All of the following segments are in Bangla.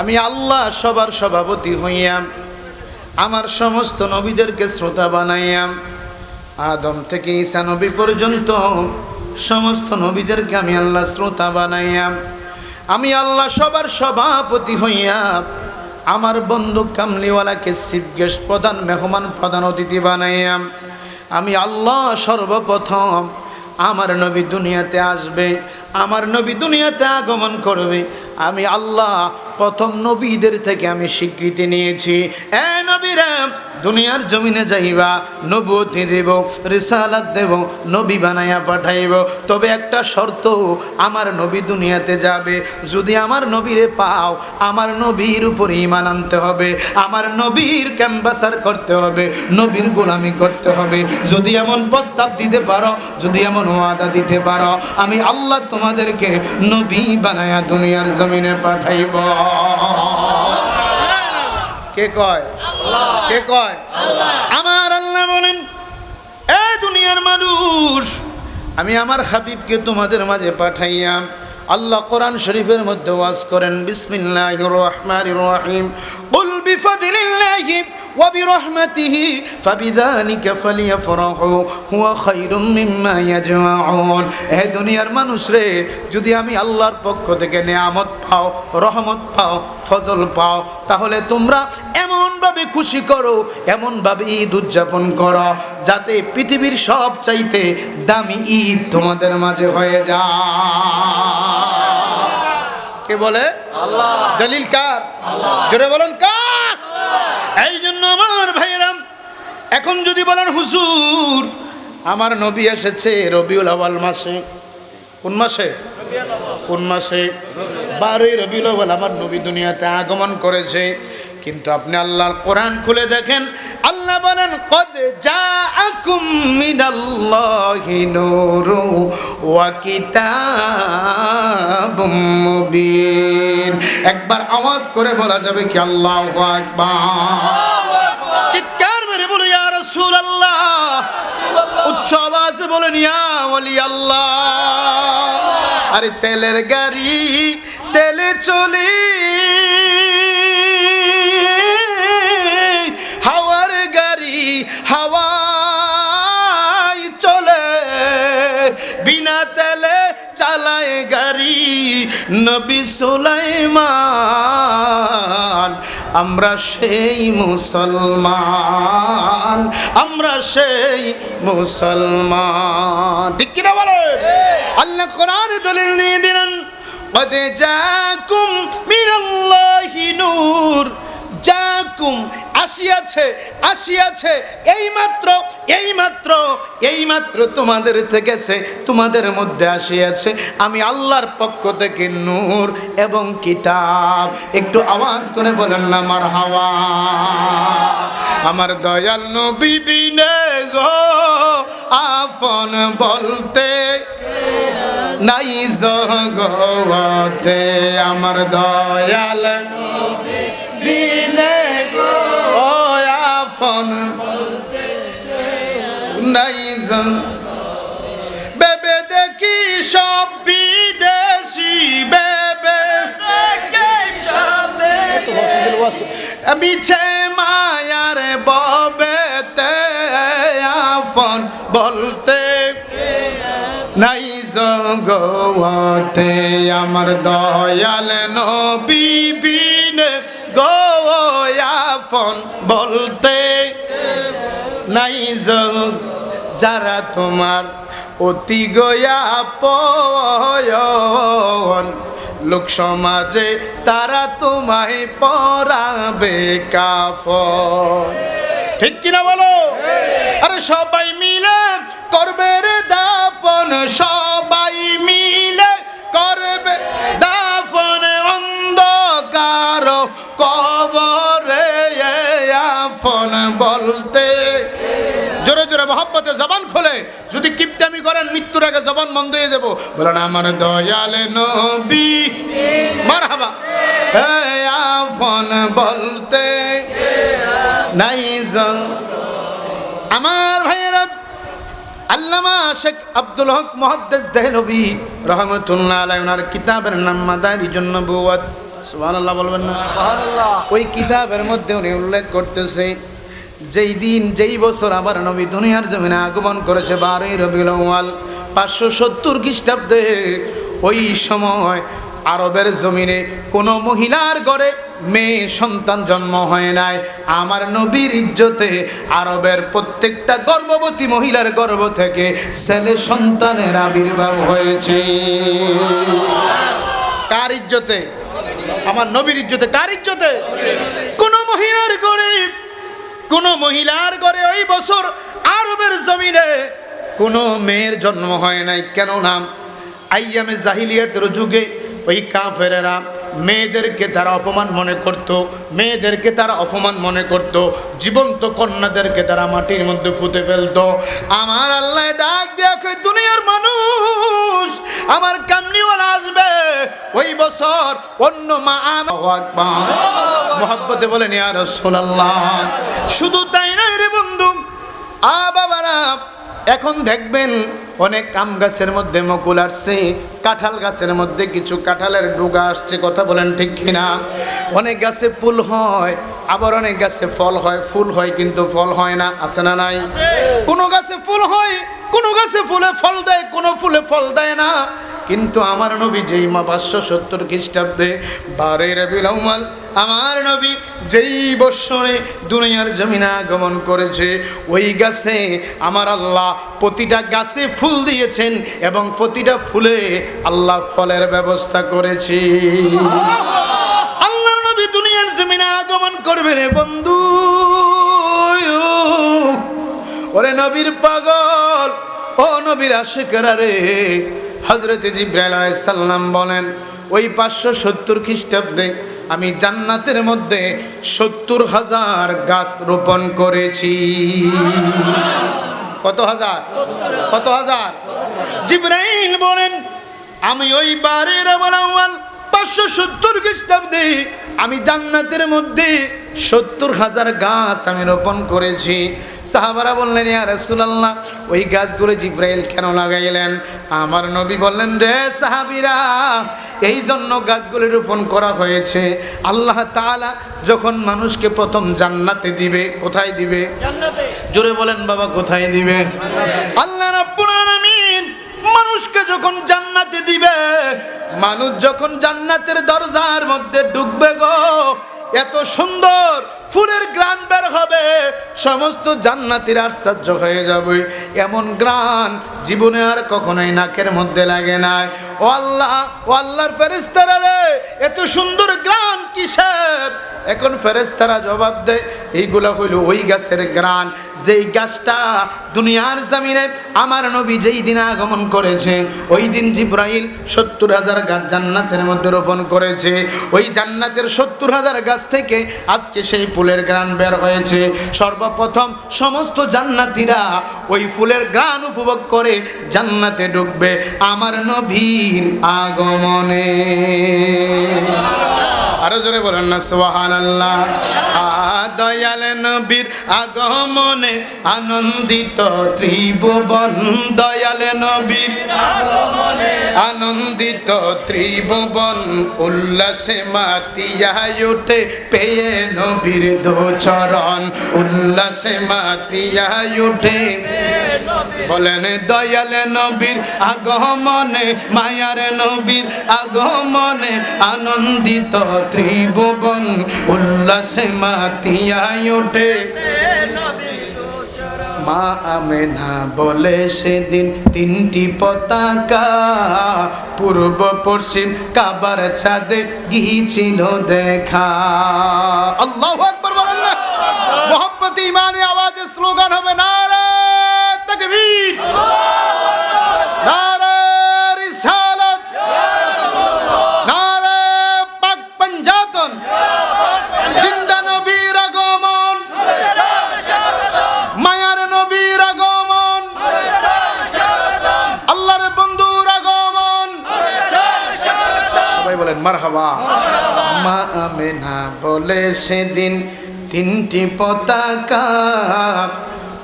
আমি আল্লাহ সবার সভাপতি হইয়াম, আমার সমস্ত নবীদেরকে শ্রোতা বানাইয়াম। আদম থেকে ঈসা নবী পর্যন্ত সমস্ত নবীদেরকে আমি আল্লাহ শ্রোতা বানাইয়াম। আমি আল্লাহ সবার সভাপতি হইয়া আমার বন্ধু কামলিওয়ালাকে চিফ গেস্ট প্রধান, মেহমান, প্রধান অতিথি বানাইয়াম। আমি আল্লাহ সর্বপ্রথম আমার নবী দুনিয়াতে আসবে, আমার নবী দুনিয়াতে আগমন করবে। আমি আল্লাহ প্রথম নবীদের থেকে আমি স্বীকৃতি নিয়েছি। এ নবীরা, দুনিয়ার জমিনে যাইবা নবতী দেব, রিসালাত দেব, নবী বানাইয়া পাঠাইব। তবে একটা শর্ত, আমার নবী দুনিয়াতে যাবে। যদি আমার নবীরে পাও, আমার নবীর উপর ইমান আনতে হবে। আমার নবীর ক্যাম্বাসার করতে হবে, নবীর গোলামি করতে হবে। যদি এমন প্রস্তাব দিতে পারো, যদি এমন ওয়াদা দিতে পারো, আমি আল্লাহ তোমাদেরকে নবী বানায়া দুনিয়ার জমিনে পাঠাইব। কে কয়? কে কয়? আমার আল্লাহ বলেন এ দুনিয়ার মানুষ আমি আমার হাবিবকে তোমাদের মাঝে পাঠাইয়াম। আল্লাহ কোরআন শরীফের মধ্যে ওয়াজ করেন বিসমিল্লাহির রহমানির রহিম। কুল বিফাদিলিল্লাহি খায়রুম মিম্মা ইয়াজমাউন হে দুনিয়ার মানুষ রে যদি আমি আল্লাহর পক্ষ থেকে নেয়ামত পাও রহমত পাও ফজল পাও তাহলে তোমরা এমনভাবে খুশি করো এমনভাবে ঈদ উদযাপন করো যাতে পৃথিবীর সব চাইতে দামি ঈদ তোমাদের মাঝে হয়ে যায়। কে বলে? আল্লাহ। দলিল কার? জোরে বলেন কার? এই জন্য আমার ভাইয়েরাম, এখন যদি বলেন, হুজুর, আমার নবী এসেছে রবিউল আওয়াল মাসে। কোন মাসে? কোন মাসে? বারোই রবিউল আওয়াল আমার নবী দুনিয়াতে আগমন করেছে। কিন্তু আপনি আল্লাহর কোরআন খুলে দেখেন, আল্লাহ বলেন, কদ জাআকুম মিনাল্লাহি নূরু ওয়া কিতাবুম একবার আওয়াজ করে বলা যাবে কি আল্লাহ চিৎকার মেরে বলো, ইয়া আল্লাহ উচ্চ আওয়াজে বলেন ইয়া ওলি আল্লাহ আরে তেলের গাড়ি তেলে চলে। নবী সুলাইমান আমরা সেই মুসলমান আমরা সেই মুসলমান ঠিক কিনা বলে আল্লাহ কোরআন দলিল নিয়ে দিলেন قد جاءكم আসিয়াছে আসিয়াছে। এইমাত্র এইমাত্র এইমাত্র তোমাদের থেকেছে, তোমাদের মধ্যে আসিয়াছে। আমি আল্লাহর পক্ষ থেকে নূর এবং কিতাব। একটু আওয়াজ করে বলেন না আমার হাওয়া আমার দয়াল নবী গো আফন বলতে নাই জগতে। আমার দয়াল নাই জন। বেবে দেখি সব বিদেশি বেবে। বিছে মায়ার ববেতে আফন বলতে নাই জগতে আমার দয়াল নবী বিনে গোয়াফন বলতে নাই জগ যারা তোমার অতি গয়া পয়ন, লোক সমাজে তারা তোমায় পরাবে কাফন। ঠিক কিনা বলো? আরে সবাই মিলে করবে রে দাপন সবাই মিলে করবে দাফন। অন্ধকার কবরে আফন বলতে, জোরে জোরে মহব্বতে জবান খোলে যদি কিপটামি করেন মৃত্যুর আগে জবান বন্ধ হয়ে যাব। বলেন আমার দয়ালে নবী। মারহাবা। হে আফন বলতে নাই আমার ভাইয়েরা আল্লামা শেখ আব্দুল হক মহাদ্দেস দেহলভি রহমতুল্লাহ আলাই ওনার কিতাবের নাম মাদারি জন্য বৌয়াত সুবহানাল্লাহ বলবেন না? ওই কিতাবের মধ্যে উনি উল্লেখ করতেছে যেই দিন যেই বছর আবার নবী দুনিয়ার জমিনে আগমন করেছে বারোই রবিউল আউয়াল পাঁচশো সত্তর খ্রিস্টাব্দে ওই সময় আরবের জমিনে কোনো মহিলার ঘরে মেয়ে সন্তান জন্ম হয় নাই। আমার নবীর ইজ্জতে আরবের প্রত্যেকটা গর্ভবতী মহিলার গর্ভ থেকে ছেলে সন্তানের আবির্ভাব হয়েছে। কার ইজ্জতে? আমার নবীর ইজ্জতে কার ইজ্জতে? কোনো মহিলার ঘরে, কোনো মহিলার ঘরে ওই বছর আরবের জমিনে কোন মেয়ের জন্ম হয় নাই। কেন নাম আইয়ামে জাহিলিয়াতের যুগে ওই কাফেরেরা মেয়েদেরকে তারা অপমান মনে করত, মেয়েদেরকে তারা অপমান মনে করত, জীবন্ত কন্যাদেরকে তারা মাটির মধ্যে ফুটে ফেলতো। আমার আল্লাহ ডাক দেখে দুনিয়ার মানুষ, আমার কামনিওয়ালা আসবে। ওই বছর অন্য মা মোহাব্বতে বলেন, ইয়া রাসূলুল্লাহ, শুধু তাই নয় রে বন্ধু আ বাবারা এখন দেখবেন অনেক আম গাছের মধ্যে মকুল আসছে, কাঁঠাল গাছের মধ্যে কিছু কাঁঠালের ডুগা আসছে, কথা বলেন ঠিক কিনা? অনেক গাছে ফুল হয়, আবার অনেক গাছে ফল হয়, ফুল হয় কিন্তু ফল হয় না, আছে না নাই? কোনো গাছে ফুল হয়, কোনো গাছে ফুলে ফল দেয়, কোনো ফুলে ফল দেয় না। কিন্তু আমার নবী যেই মা পাঁচশো সত্তর খ্রিস্টাব্দে বারে রবিউল আউয়াল আমার নবী যেই বৎসরে দুনিয়ার জমিনে আগমন করেছে, ওই গাছে আমার আল্লাহ প্রতিটা গাছে ফুল দিয়েছেন এবং প্রতিটা ফুলে আল্লাহ ফলের ব্যবস্থা করেছি। আল্লাহ নবী দুনিয়ার জমিনে আগমন করবে রে বন্ধু। ওরে নবীর পাগল, ও নবীর আশেকেরা রে। হজরত জিব্রাইল সাল্লাম বলেন, ওই পাঁচশো সত্তর খ্রিস্টাব্দে আমি জান্নাতের মধ্যে সত্তর হাজার গাছ রোপণ করেছি। কত হাজার? কত হাজার? জিব্রাইল বলেন, আমি ওই বারের আওয়াল পাঁচশো সত্তর খ্রিস্টাব্দে আমি জান্নাতের মধ্যে সত্তর হাজার গাছ আমি রোপণ করেছি। সাহাবারা বললেন ইয়া রাসূলুল্লাহ ওই গাছগুলো জিব্রাইল কেন লাগাইলেন? আমার নবী বললেন রে সাহাবিরা এই জন্য গাছগুলি রোপণ করা হয়েছে। আল্লাহ তাআলা যখন মানুষকে প্রথম জান্নাতে দিবে কোথায় দিবে? জান্নাতে। জোরে বলেন বাবা কোথায় দিবে? আল্লাহ রাব্বুল আলামিন মানুষকে যখন জান্নাতে দিবে, মানুষ যখন জান্নাতের দরজার মধ্যে ঢুকবে গো, এত সুন্দর ফুলের গ্রান বের হবে, সমস্ত জান্নাতির আশ্চর্য হয়ে যাবে। এমন গ্রান জীবনে আর কখনোই নাকের মধ্যে লাগে নাই। ও আল্লাহ, ও আল্লাহর ফেরেস্তারা রে, এত সুন্দর গ্রান কিসের? এখন ফেরেস্তারা জবাব দেয়, এইগুলো হইল ওই গাছের গ্রান, যেই গাছটা দুনিয়ার জামিনে আমার নবী যেই দিন আগমন করেছে, ওই দিন জিব্রাইল সত্তর হাজার গাছ জান্নাতের মধ্যে রোপণ করেছে, ওই জান্নাতের সত্তর হাজার গাছ থেকে আজকে সেই ফুলের গ্রান বের হয়েছে। সর্বপ্রথম সমস্ত জান্নাতিরা ওই ফুলের গ্রান উপভোগ করে জান্নাতে ঢুকবে। আমার নবীর আগমনে। আরও জোরে বলেন না সোহান আল্লাহ দয়াল নবীর আগমনে আনন্দিত ত্রিভুবন। দয়াল নবীর আনন্দিত ত্রিভুবন। উল্লাসে মাতিয়া উঠে পেয়ে নবীর দোচরণ। উল্লাসে মাতিয়া উঠে বলেন, দয়াল নবীর আগমনে, মায়ার নবীর আগমনে আনন্দিত ত্রিভুবন। উল্লাসে মাতিয়া ওঠে মা আমেনা বলে সেদিন তিনটি পতাকা পূর্ব পশ্চিম কাবার ছাদে গিয়েছিল দেখা। আল্লাহ মোহাম্মদ ইমানি আওয়াজে স্লোগান হবে না। মারহাবা। মা আমেনা বলে সেদিন তিনটি পতাকা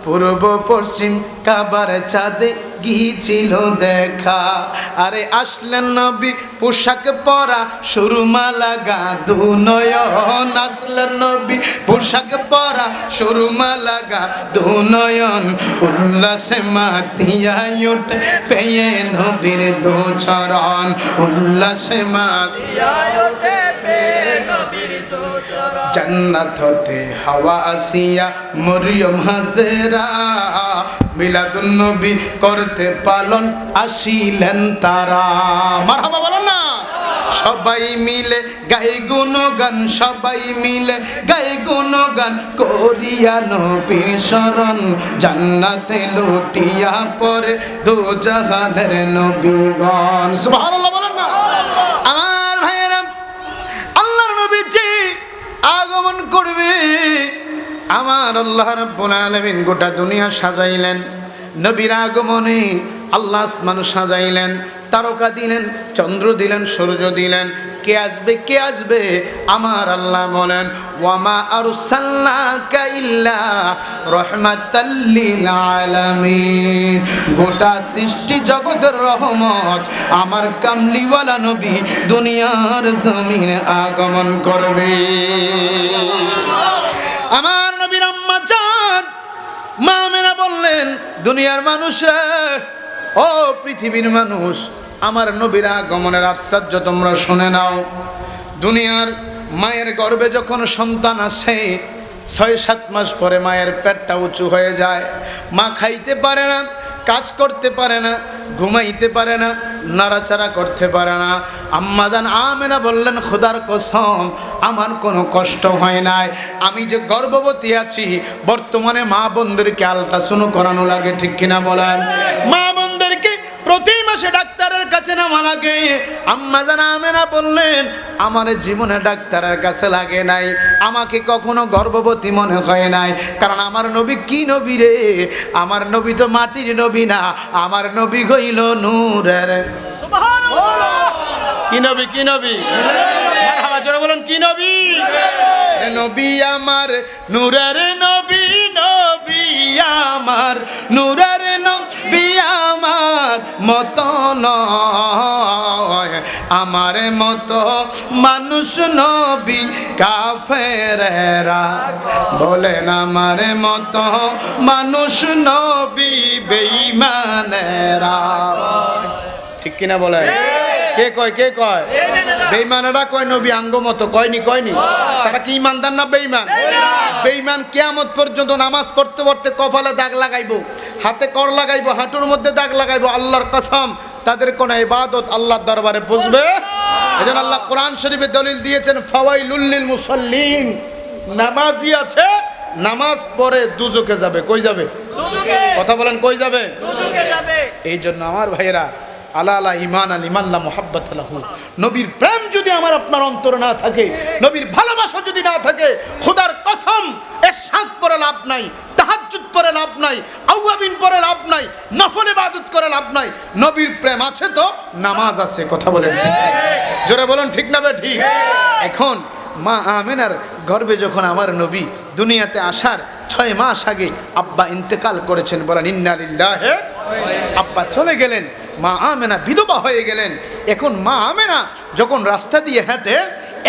পূর্ব পশ্চিম কাবার চাঁদে গিয়েছিল দেখা? আরে আসলেন নবী, পোশাক পরা, সুরমা লাগা, দু নয়ন। আসলেন নবী, পোশাক পরা, সুরমা লাগা, দু নয়ন। উল্লাসে মাতিয়া ওঠে, পেয়ে নবীর দু চরণ। উল্লাসে মাতিয়া জান্নাত হতে হাওয়া আসিয়া মরিয়ম হাজেরা মিলাদুন নবী করতে পালন আসিলেন তারা। মারহাবা বলো না। সবাই মিলে গাই গুণগান সবাই মিলে গাই গুণগান করিয়া নবীর শরণ। জান্নাতে লুটিয়া পরে দু জাহানের নবীগণ। সুবহানাল্লাহ বলেন না। আমার আল্লাহ রাব্বুল আলামিন গোটা দুনিয়া সাজাইলেন। নবীর আগমনে আল্লাহ আসমান সাজাইলেন, তারকা দিলেন, চন্দ্র দিলেন, সূর্য দিলেন। কে আসবে কে আসবে? আমার আল্লাহ বলেন, ওয়ামা লিল আলামিন। গোটা সৃষ্টি জগতের রহমত আমার কামলিওয়ালা নবী দুনিয়ার জমিনে আগমন করবে। আমার নবীর আম্মা জান মা মেনা বললেন, দুনিয়ার মানুষরা, ও পৃথিবীর মানুষ, আমার নবীর আগমনের আশ্চর্য তোমরা শুনে নাও। দুনিয়ার মায়ের গর্ভে যখন সন্তান আসে, ছয়, সাত মাস পরে মায়ের পেটটা উঁচু হয়ে যায়। মা খাইতে পারে না, কাজ করতে পারে না, ঘুমাইতে পারে না, নাড়াচাড়া করতে পারে না। আম্মাদান আমেনা বললেন, খোদার কসম আমার কোনো কষ্ট হয় নাই। আমি যে গর্ভবতী আছি বর্তমানে মা বোনদেরকে আলট্রাসাউন্ড করানো লাগে ঠিক কিনা বলেন? মা বোনদেরকে প্রতি মাসে ডাক্তারের কাছে নামা লাগে। আম্মা জানা আমেনা বললেন আমার জীবনে ডাক্তারের কাছে লাগে নাই। আমাকে কখনো গর্ভবতী মনে হয় নাই। কারণ আমার নবী কি নবী রে? আমার নবী তো মাটির নবী না। আমার নবী হইল নূরের কি নবী কি নবী? বলুন কি নবী? নবী আমার নূরের নবী নবী আমার নূরের নবী আমার মত নয়। আমার মতো মানুষ নবী কাফেরেরা। বলেন আমার মতো মানুষ নবী বেঈমানেরা। ঠিক কিনা বলে কে কয় কে কয়? বেঈমানেরা কয় নবী আঙ্গ মতো কয়নি কয়নি? তারা কি ইমানদার না বেঈমান? বেঈমান কিয়ামত পর্যন্ত নামাজ পড়তে পড়তে কপালে দাগ লাগাইবো হাতে কর লাগাইবো হাঁটুর মধ্যে দাগ লাগাইবো আল্লাহর কসম তাদের কোন ইবাদত আল্লাহর দরবারে বুঝবে? এজন্য আল্লাহ কোরআন শরীফে দলিল দিয়েছেন ফাওয়াইলুল লিল মুসাল্লিন। নামাজি আছে নামাজ পড়ে দুজকে যাবে। কই যাবে? কথা বলেন কই যাবে? এই জন্য আমার ভাইয়েরা আলা আলা ইমান আল ইমাল্লা মোহাব্বত নবীর প্রেম যদি আমার আপনার অন্তর না থাকে, নবীর ভালোবাসা যদি না থাকে, খোদার কসম এর সাত পরে লাভ নাই, তাহাজ্জুদ পরে লাভ নাই, আউয়াবিন পরে লাভ নাই, নফল ইবাদত করে লাভ নাই, নবীর প্রেম আছে তো? নামাজ আছে, কথা বলেন জোরে বলুন, ঠিক না বে ঠিক? এখন মা আমেনার গর্বে যখন আমার নবী দুনিয়াতে আসার ছয় মাস আগে আব্বা ইন্তেকাল করেছেন, বলেন ইন্নালিল্লাহে আব্বা চলে গেলেন। মা আমেনা বিধবা হয়ে গেলেন। এখন মা আমেনা যখন রাস্তা দিয়ে হেঁটে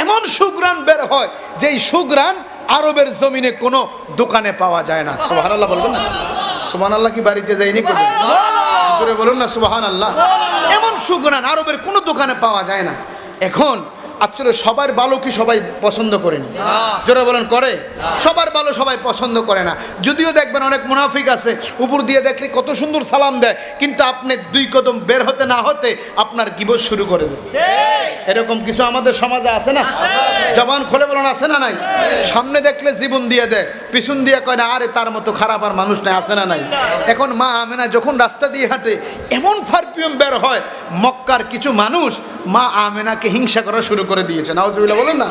এমন সুগ্রাণ বের হয় যেই সুগ্রাণ আরবের জমিনে কোনো দোকানে পাওয়া যায় না। সোহান আল্লাহ বলবেন না? সোহান আল্লাহ কি বাড়িতে যায়নি? জোরে বলুন না সোহান আল্লাহ এমন সুগ্রাণ আরবের কোনো দোকানে পাওয়া যায় না। এখন আসলে সবার ভালো কি সবাই পছন্দ করেনি যারা বলেন করে? সবার ভালো সবাই পছন্দ করে না। যদিও দেখবেন অনেক মুনাফিক আছে উপর দিয়ে দেখলে কত সুন্দর সালাম দেয় কিন্তু আপনি দুই কদম বের হতে না হতে আপনার গিবস শুরু করে দেবে। এরকম কিছু আমাদের সমাজে আছে না? জবান খুলে বলেন আছে না নাই? সামনে দেখলে জীবন দিয়ে দেয় পিছন দিয়ে কয় না আরে তার মতো খারাপ আর মানুষ নাই আছে না নাই? এখন মা আমেনা যখন রাস্তা দিয়ে হাঁটে এমন পারফিউম বের হয় মক্কার কিছু মানুষ মা আমেনাকে হিংসা করা শুরু করে করে দিয়েছে নাউজুবিল্লাহ বলেন না।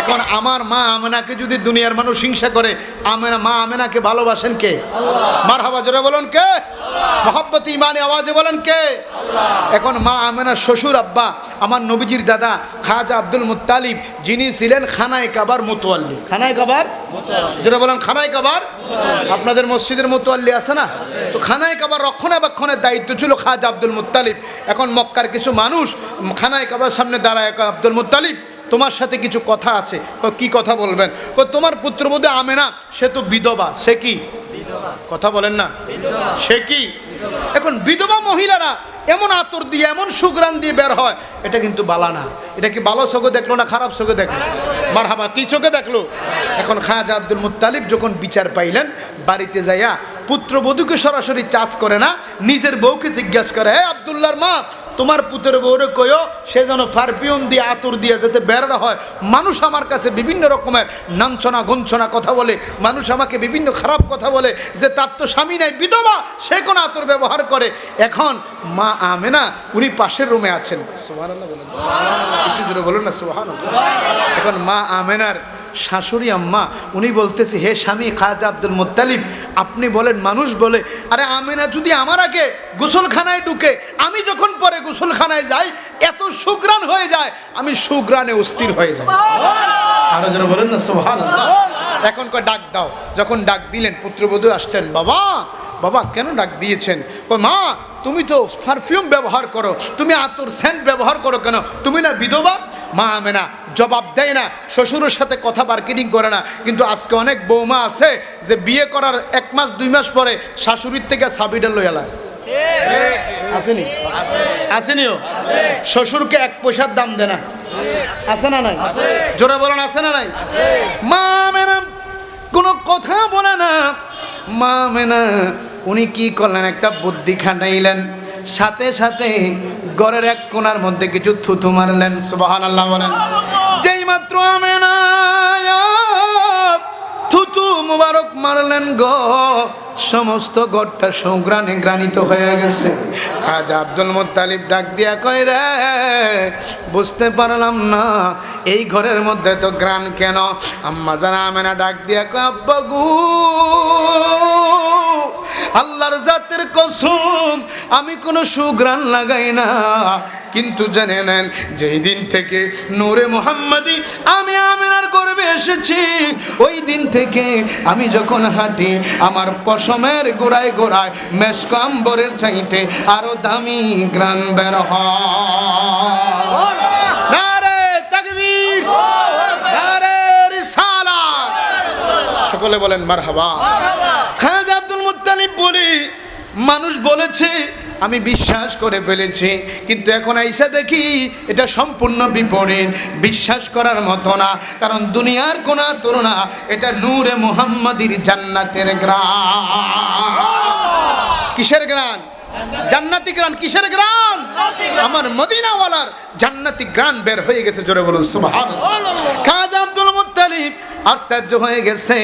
এখন আমার মা আমেনাকে যদি দুনিয়ার মানুষ হিংসা করে আমেনা মা আমেনাকে ভালোবাসেন কে? মার হাবা জোরে বলেন কে? মহব্বত ইমানে আওয়াজে বলেন কে? এখন মা আমেনার শ্বশুর আব্বা আমার নবীজির দাদা খাজা আব্দুল মুত্তালিব যিনি ছিলেন খানায় কাবার মোতোয়াল্লি খানায় কাবার? যেটা বলেন খানায় কাবার? আপনাদের মসজিদের মোতোয়াল্লি আছে না? তো খানায় কাবার রক্ষণাবেক্ষণের দায়িত্ব ছিল খাজা আব্দুল মুত্তালিব। এখন মক্কার কিছু মানুষ খানায় কাবার সামনে দাঁড়ায় আব্দুল মুত্তালিব, তোমার সাথে কিছু কথা আছে। কি কথা বলবেন? ও তোমার পুত্রবধূ আমেনা, সে তো বিধবা, সে কি? কথা বলেন না। সে কি? এখন বিধবা মহিলারা এমন আতর দিয়ে, এমন সুগ্রান দিয়ে বের হয়, এটা কিন্তু বালা না। এটা কি ভালো চোখে দেখল না খারাপ চোখে দেখল? মার হাবা কি চোখে দেখল? এখন খাজা আব্দুল মুত্তালিব যখন বিচার পাইলেন, বাড়িতে যাইয়া পুত্রবধূকে সরাসরি চাষ করে না, নিজের বউকে জিজ্ঞাসা করে হ্যাঁ আবদুল্লার মা তোমার পুতের বউরে কয়ো সে যেন পারফিউম দিয়ে আতর দিয়ে যাতে বের হয়। মানুষ আমার কাছে বিভিন্ন রকমের নাঞ্চনা গঞ্চনা কথা বলে, মানুষ আমাকে বিভিন্ন খারাপ কথা বলে যে তার তো স্বামী নাই, বিধবা, সে কোন আতর ব্যবহার করে। এখন মা আমেনা, উনি পাশের রুমে আছেন। বলেন। বলুন না সোহান এখন মা আমেনার শাশুড়ি আম্মা উনি বলতেছে হে স্বামী খাজা আব্দুল মুত্তালিব আপনি বলেন মানুষ বলে আরে আমেনা যদি আমার আগে গোসলখানায় ঢুকে আমি যখন পরে গোসলখানায় যাই এত সুগ্রাণ হয়ে যায় আমি সুগ্রাণে অস্থির হয়ে যাই। আরও যারা বলেন না সোহান এখন কয় ডাক দাও। যখন ডাক দিলেন পুত্রবধূ আসছেন বাবা বাবা কেন ডাক দিয়েছেন? ও মা তুমি তো পারফিউম ব্যবহার করো তুমি আতর সেন্ট ব্যবহার করো কেন? তুমি না বিধবা? মা আমেনা জবাব দেয় না, শ্বশুরের সাথে কথা মার্কেটিং করে না। কিন্তু আজকে অনেক বৌমা আছে যে বিয়ে করার এক মাস, দুই মাস পরে শাশুড়ির থেকে সাবিটা লইয়া লায়। আসেনি? আসেনিও? শ্বশুরকে এক পয়সার দাম দেয় না। আছে না নাই? জোরে বলেন, আছে না নাই? মা মেনা কোনো কথা বলে না। মা মেনা উনি কি করলেন? একটা বুদ্ধি খাটাইলেন। সাথে সাথে ঘরের এক কোণার মধ্যে কিছু থুথু মারলেন সুবাহান আল্লাহ বলেন, যেই মাত্র আমেনা থুতু মুবারক মারলেন গো, সমস্ত গড়টা সংগ্রানে গ্রানিত হয়ে গেছে। খাজা আব্দুল মুত্তালিব ডাক দিয়া কয় রে, বুঝতে পারলাম না, এই ঘরের মধ্যে তো গ্রান কেন? আম্মা জানা আমেনা ডাক দিয়া কয়, আব্বা গু আল্লাহর জাতের কসম আমি কোনো সুগ্রান লাগাই না। কিন্তু জেনে নেন যেই দিন থেকে নূরে মোহাম্মদী আমি আমিনার গর্বে এসেছি ওই দিন থেকে আমি যখন হাঁটি আমার পশমের গোড়ায় গোড়ায় মেশকাম্বরের চাইতে আরও দামি গ্রান বের হয়। সকলে বলেন মুত্তালিব বলি মানুষ বলেছে, আমি বিশ্বাস করে ফেলেছি, কিন্তু এখন আইসা দেখি এটা সম্পূর্ণ বিপরীত। বিশ্বাস করার মতো না, কারণ দুনিয়ার কোনা তুলনা এটা নূরে মুহাম্মাদির জান্নাতের গ্রাম। কিসের গ্রাম? জান্নাতি গ্রাম কিসের গ্রান আমার মদিনাওয়ালার জান্নাতি গ্রান বের হয়ে গেছে, জোরে বলুন, সুবহানাল্লাহ। খাজা আব্দুল মুত্তালিব আশ্চর্য হয়ে গেছে।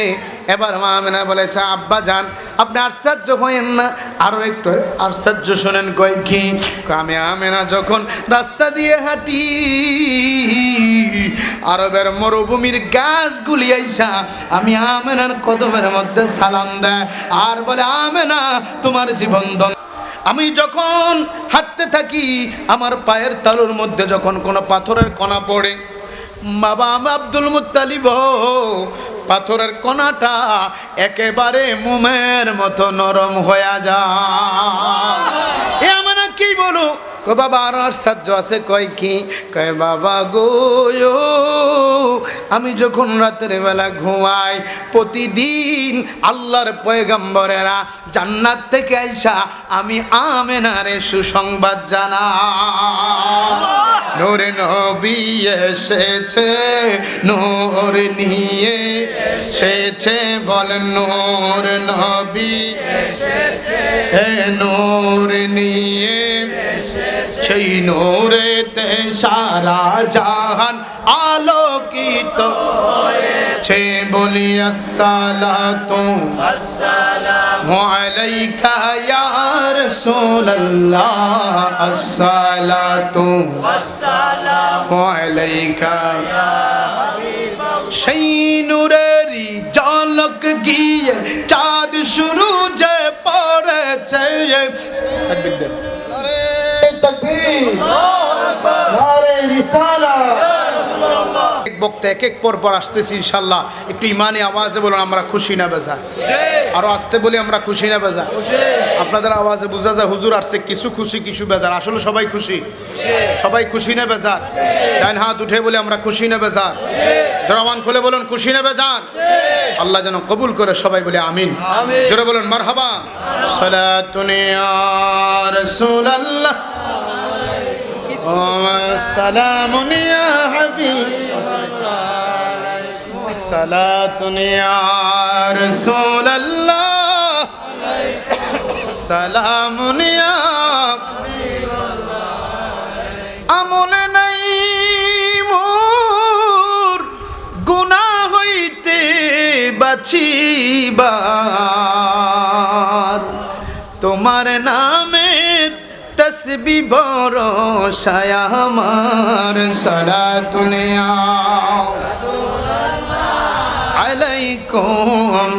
এবার মা আমেনা বলেছে, আব্বা যান, আপনি আশ্চর্য হয়েন না। আরও একটু আশ্চর্য শোনেন কয় কি? আমি আমেনা যখন রাস্তা দিয়ে হাঁটি, আরবের মরুভূমির গাছগুলি আইসা আমি আমেনার কদমের মধ্যে সালাম দেয়। আর বলে, আমেনা, তোমার জীবন আমি যখন হাঁটতে থাকি, আমার পায়ের তালুর মধ্যে যখন কোনো পাথরের কণা পড়ে বাবা আমি আব্দুল মুত্তালিব। পাথরের কণাটা একেবারে মোমের মতো নরম হয়ে এ আমরা কি বলো? কো বাবা, আর আশ্চর্য আছে, কয় কি? কয়, বাবা গো আমি যখন রাতের বেলা ঘুমাই, প্রতিদিন আল্লাহর পয়গম্বরেরা জান্নাত থেকে আইসা আমি আমেনারে সুসংবাদ জানা নূর নবী এসেছে, নূর নিয়ে এসেছে, বল নূর নবী হে নূর নিয়ে সেই নূরেতে সারা জাহান আলোকিত হয়েছে। বলি আসসালাতু আলাইকা ইয়া রাসূলুল্লাহ আসসালাতু আলাইকা। সেই নূরেরই জলক গিয়ে চাঁদ শুরু যে পড়েছে। তাকবীর। এক বক্তা এক এক পর পর আসতেছি ইনশাল্লাহ। একটু ইমানে আওয়াজে বলুন আমরা খুশি না বেজা আরও আসতে বলি আমরা খুশি না বেজা আপনাদের আওয়াজে বোঝা যায় হুজুর আসছে কিছু খুশি কিছু বেজার। আসলে সবাই খুশি। সবাই খুশি না বেজার? ডাইন হাত উঠে বলে আমরা খুশি না বেজার? জরাবান খুলে বলুন খুশি না বেজার? আল্লাহ যেন কবুল করে সবাই বলে আমিন। জোরে বলুন মারহাবা। সালাতুনে আর রাসূলুল্লাহ। সালামুন হাবিব। সালাতুন ইয়া রাসূলুল্লাহ। সালামুন নাই মোর। গুনাহ হইতে বাঁচিবার। তোমার নামে তসবি বড় সায়ামার আমার। সালাতুন আলাইকুম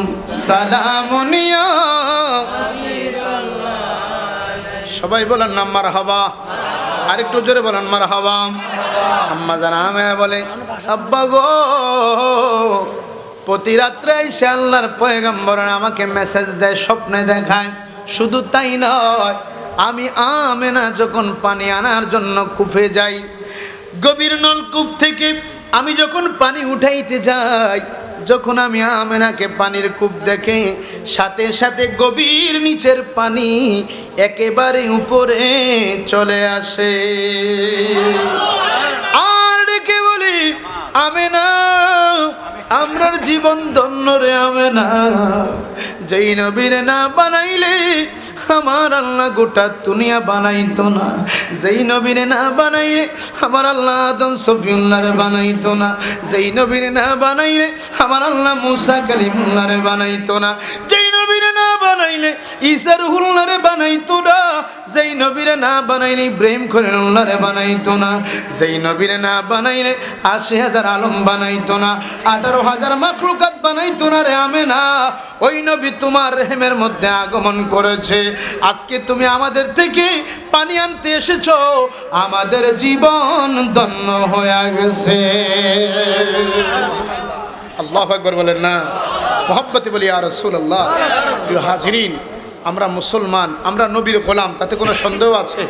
সালামুনিয়া সবাই বলেন না মার হাবা আরেকটু জোরে বলেন মার হাবা আম্মা জানা আমি বলে, আব্বা গো, প্রতি রাত্রে এসে আল্লাহর পয়গম্বর আমাকে মেসেজ দেয়, স্বপ্নে দেখায়। শুধু তাই নয়, আমি আমেনা যখন পানি আনার জন্য কুফে যাই, গভীর নলকূপ থেকে আমি যখন পানি উঠাইতে যাই যখন আমি আমেনাকে পানির কূপ দেখে, সাথে সাথে গভীর নিচের পানি একেবারে উপরে চলে আসে। আর কে বলি, আমেনা, আমরার জীবন ধন্য রে আমেনা। যেই নবীর না বানাইলে আমার আল্লাহ গোটা দুনিয়া বানাইতো না। যেই নবীর না বানাইলে আমার আল্লাহ আদম সফিউল্লাহরে বানাইতো না। যেই নবীর না বানাইলে আমার আল্লাহ মুসা কালিমুল্লাহরে বানাইতো না। যেই বানাইলে ঈসার হুল্লারে বানাইতো না। যেই নবীরে না বানাইলে, ইব্রাহিম খলিলুল্লাহরে বানাইতো না। যেই নবীরে না বানাইলে, আশি হাজার আলম বানাইতো না। আঠারো হাজার মাখলুকাত বানাইতো না রে আমে না ওই নবী তোমার রেহেমের মধ্যে আগমন করেছে। আজকে তুমি আমাদের থেকে পানি আনতে এসেছ। আমাদের জীবন ধন্য হয়ে গেছে। আল্লাহ একবার বলেন না। মোহব্বতে বলি আর রসুল আল্লাহ হাজরিন, আমরা মুসলমান, আমরা নবীর গোলাম, তাতে কোনো সন্দেহ আছে?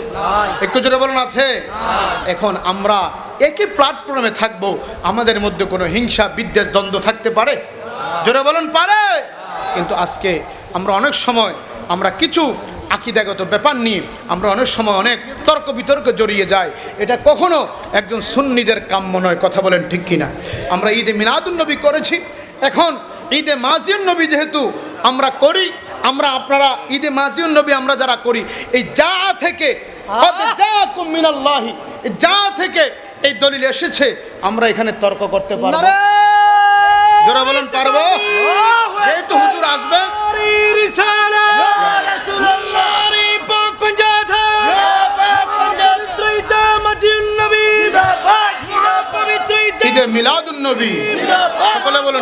একটু জোরে বলুন, আছে। এখন আমরা একই প্ল্যাটফর্মে থাকব, আমাদের মধ্যে কোনো হিংসা, বিদ্বেষ, দ্বন্দ্ব থাকতে পারে? জোরে বলুন, পারে। কিন্তু আজকে আমরা অনেক সময়, আমরা কিছু আকিদাগত ব্যাপার নিয়ে, আমরা অনেক সময় অনেক তর্ক বিতর্কে জড়িয়ে যাই। এটা কখনো একজন সুন্নিদের কাম্য নয়, কথা বলেন ঠিক কিনা? আমরা ঈদে মিনাদুল নবী করেছি, এখন ঈদে মাজিউন নবী যেহেতু আমরা করি আমরা আপনারা ঈদে মাজিউন নবী আমরা যারা করি এই যা থেকে যা থেকে এই দলিল এসেছে আমরা এখানে তর্ক করতে পারব। জোরা বলেন পারব? যেহেতু হুজুর আসবে। ঈদে মিলাদুন নবী। সকলে বলুন।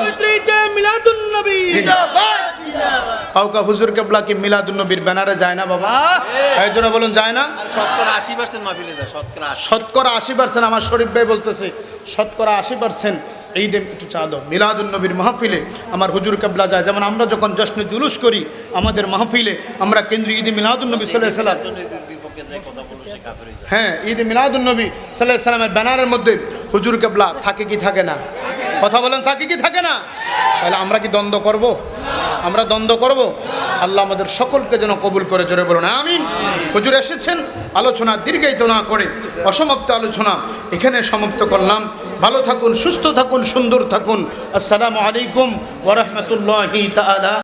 কাউকা হুজুর কেবলা কি মিলাদুন নবীর ব্যানারে যায় না বাবা? এই জোরে বলুন যায় না? শতকরা আশি পার্সেন্ট মাহফিলে যায় শতকরা শতকরা আশি পার্সেন্ট আমার শরীফ ভাই বলতেছে শতকরা আশি পার্সেন্ট এই দিন একটু চা দাও। মিলাদুন নবীর মাহফিলে আমার হুজুর কেবলা যায়। যেমন আমরা যখন জশ্নে জুলুস করি আমাদের মাহফিলে আমরা কেন্দ্রীয় ঈদে মিলাদুন নবী সাল্লাহ সাল্লাম হয়ে ঈদ মিলাদুন নবী সাল্লাহ সাল্লামের ব্যানারের মধ্যে হুজুর কেবলা থাকে কি থাকে না? কথা বলেন, থাকে কি থাকে না? তাহলে আমরা কি দ্বন্দ্ব করব? আমরা দ্বন্দ্ব করব? আল্লাহ আমাদের সকলকে যেন কবুল করে, জোরে বলুন, আমিন। হুজুর এসেছেন, আলোচনা দীর্ঘায়িত না করে অসমাপ্ত আলোচনা এখানে সমাপ্ত করলাম। ভালো থাকুন, সুস্থ থাকুন, সুন্দর থাকুন। আসসালামু আলাইকুম ওরহমতুল্লাহি তাআলা।